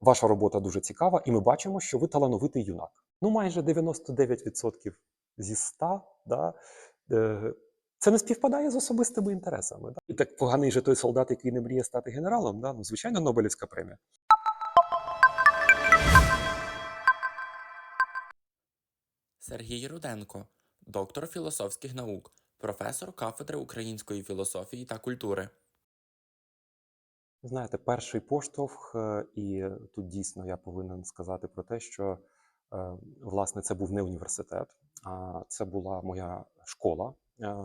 Ваша робота дуже цікава, і ми бачимо, що ви талановитий юнак. Ну, майже 99% зі 100, да, е, це не співпадає з особистими інтересами. Да? І так поганий же той солдат, який не мріє стати генералом, да? ну, звичайно, Нобелівська премія. Сергій Руденко, доктор філософських наук, професор кафедри української філософії та культури. Знаєте, перший поштовх, е, і тут дійсно я повинен сказати про те, що е, власне це був не університет, а це була моя школа. Е,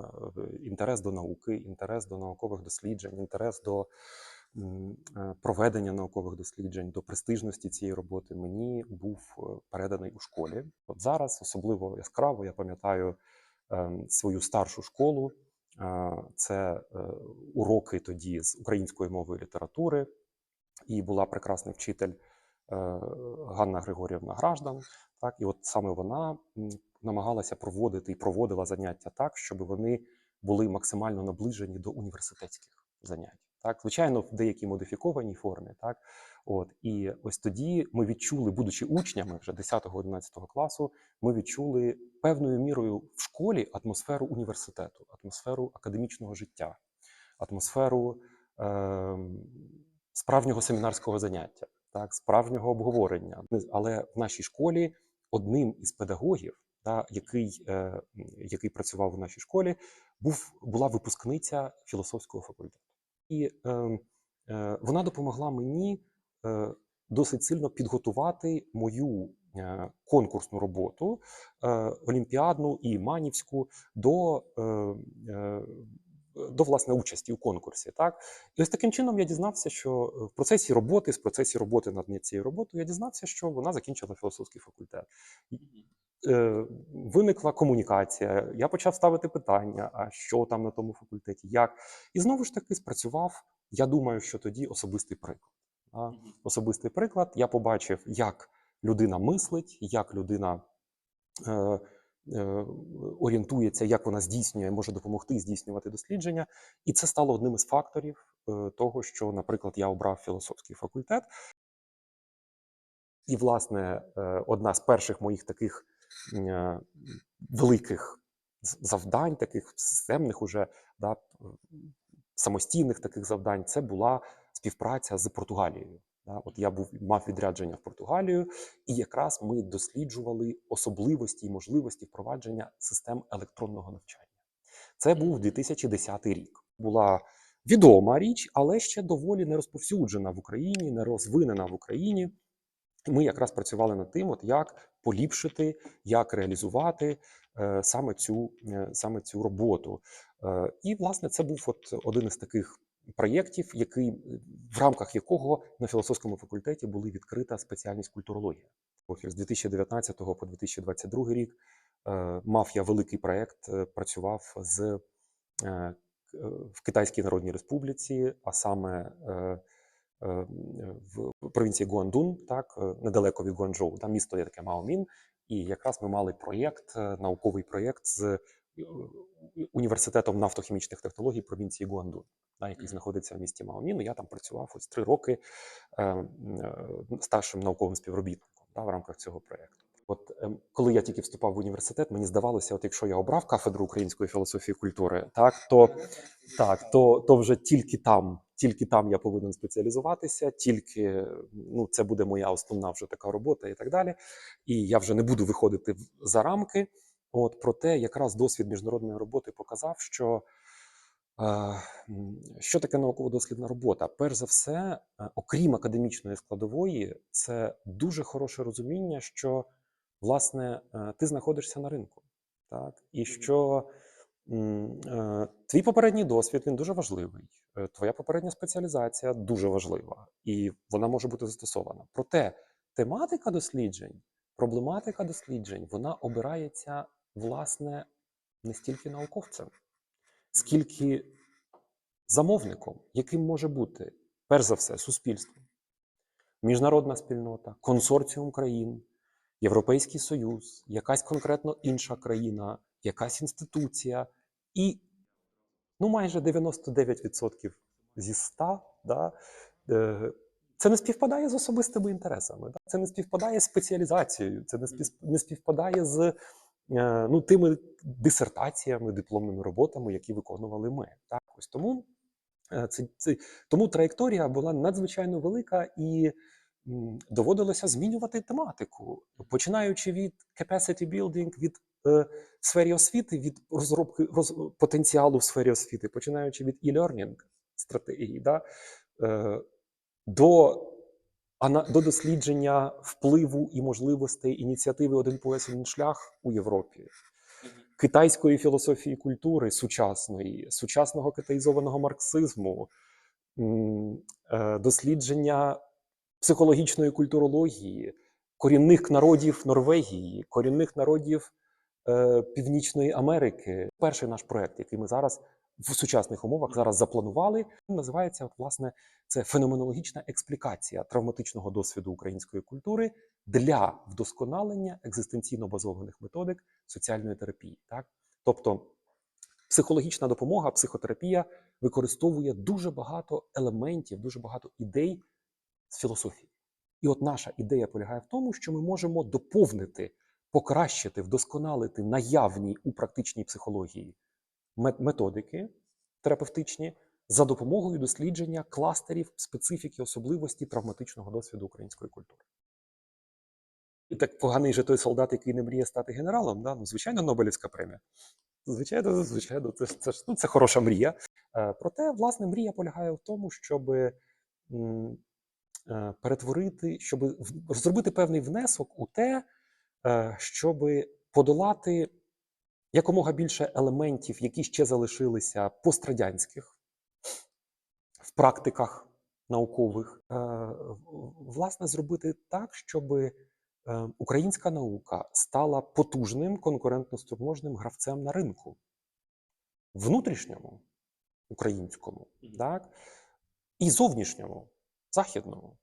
Інтерес до науки, інтерес до наукових досліджень, інтерес до проведення наукових досліджень, до престижності цієї роботи мені був переданий у школі. От зараз особливо яскраво я пам'ятаю е, свою старшу школу. Це е, уроки тоді з української мови і літератури, і була прекрасний вчитель е, Ганна Григорівна Граждан. Так, і от саме вона намагалася проводити і проводила заняття так, щоб вони були максимально наближені до університетських занять. Так, звичайно, в деякій модифікованій формі, так от і ось тоді ми відчули, будучи учнями вже 10-11 класу, ми відчули певною мірою в школі атмосферу університету, атмосферу академічного життя, атмосферу е, справжнього семінарського заняття, так, справжнього обговорення. Але в нашій школі одним із педагогів, та, який, е, який працював у нашій школі, був, була випускниця філософського факультету. І е, е, вона допомогла мені е, досить сильно підготувати мою е, конкурсну роботу, е, олімпіадну і манівську до, е, е, до власне участі у конкурсі. Так? І ось таким чином я дізнався, що в процесі роботи, в процесі роботи над цією роботою, я дізнався, що вона закінчила філософський факультет. Е, Виникла комунікація, я почав ставити питання: а що там на тому факультеті, як. І знову ж таки спрацював. Я думаю, що тоді особистий приклад. А, Особистий приклад. Я побачив, як людина мислить, як людина е, е, орієнтується, як вона здійснює, може допомогти здійснювати дослідження. І це стало одним із факторів е, того, що, наприклад, я обрав філософський факультет. І, власне, е, одна з перших моїх таких великих завдань, таких системних уже да, самостійних таких завдань, це була співпраця з Португалією. Да, от я був мав відрядження в Португалію, і якраз ми досліджували особливості і можливості впровадження систем електронного навчання. Це був 2010 рік. Була відома річ, але ще доволі не розповсюджена в Україні, не розвинена в Україні. Ми якраз працювали над тим, от як поліпшити, як реалізувати е, саме цю е, саме цю роботу. Е, і власне це був от один із таких проєктів, який в рамках якого на філософському факультеті були відкрита спеціальність культурологія. З 2019 по 2022 рік мав я великий проєкт, працював з в Китайській Народній Республіці, а саме в провінції Гуандун, так е, недалеко від Гуанчжоу. Там місто є таке Маомін, і якраз ми мали проєкт, е, науковий проєкт з е, університетом нафтохімічних технологій провінції Гуандун, да, який знаходиться в місті Маомін. І Я там працював ось три роки е, е, старшим науковим співробітником да, в рамках цього проєкту. От ем, коли я тільки вступав в університет, мені здавалося, от якщо я обрав кафедру української філософії і культури, так то так, то, то вже тільки там, тільки там я повинен спеціалізуватися, тільки ну, це буде моя основна вже така робота і так далі. І я вже не буду виходити за рамки. От проте, якраз досвід міжнародної роботи показав, що е, що таке науково-дослідна робота? Перш за все, е, окрім академічної складової, це дуже хороше розуміння, що власне е, ти знаходишся на ринку, так і що твій попередній досвід він дуже важливий. Е, Твоя попередня спеціалізація дуже важлива, і вона може бути застосована. Проте тематика досліджень, проблематика досліджень, вона обирається власне не стільки науковцем, скільки замовником, яким може бути перш за все суспільство, міжнародна спільнота, консорціум країн, Європейський Союз, якась конкретно інша країна, якась інституція, і ну, майже 99% зі 100 да, е, Це не співпадає з особистими інтересами, да? це не співпадає з спеціалізацією, це не, співпадає з е, ну, тими дисертаціями, дипломними роботами, які виконували ми. Так? Ось тому, е, це, це, тому траєкторія була надзвичайно велика і доводилося змінювати тематику, починаючи від capacity building, від е, сфері освіти, від розробки роз, потенціалу в сфері освіти, починаючи від e-learning стратегії, да? е, до, до дослідження впливу і можливостей ініціативи Один пояс один шлях у Європі, китайської філософії культури сучасної, сучасного китаїзованого марксизму, е, дослідження психологічної культурології, корінних народів Норвегії, корінних народів е, Північної Америки. Перший наш проект, який ми зараз в сучасних умовах зараз запланували, називається власне це феноменологічна експлікація травматичного досвіду української культури для вдосконалення екзистенційно базованих методик соціальної терапії. Так? Тобто психологічна допомога, психотерапія використовує дуже багато елементів, дуже багато ідей з філософії. І от наша ідея полягає в тому, що ми можемо доповнити, покращити, вдосконалити наявні у практичній психології методики терапевтичні за допомогою дослідження кластерів специфіки особливості травматичного досвіду української культури. І так поганий же той солдат, який не мріє стати генералом, да? ну, звичайно, Нобелівська премія. Звичайно, звичайно, це, це, ну, це хороша мрія. Е, Проте, власне, мрія полягає в тому, щоб перетворити, щоб зробити певний внесок у те, е, щоб подолати якомога більше елементів, які ще залишилися пострадянських в практиках наукових, Е, власне, зробити так, щоб е, українська наука стала потужним конкурентноспроможним гравцем на ринку. Внутрішньому українському, так, і зовнішньому, західному.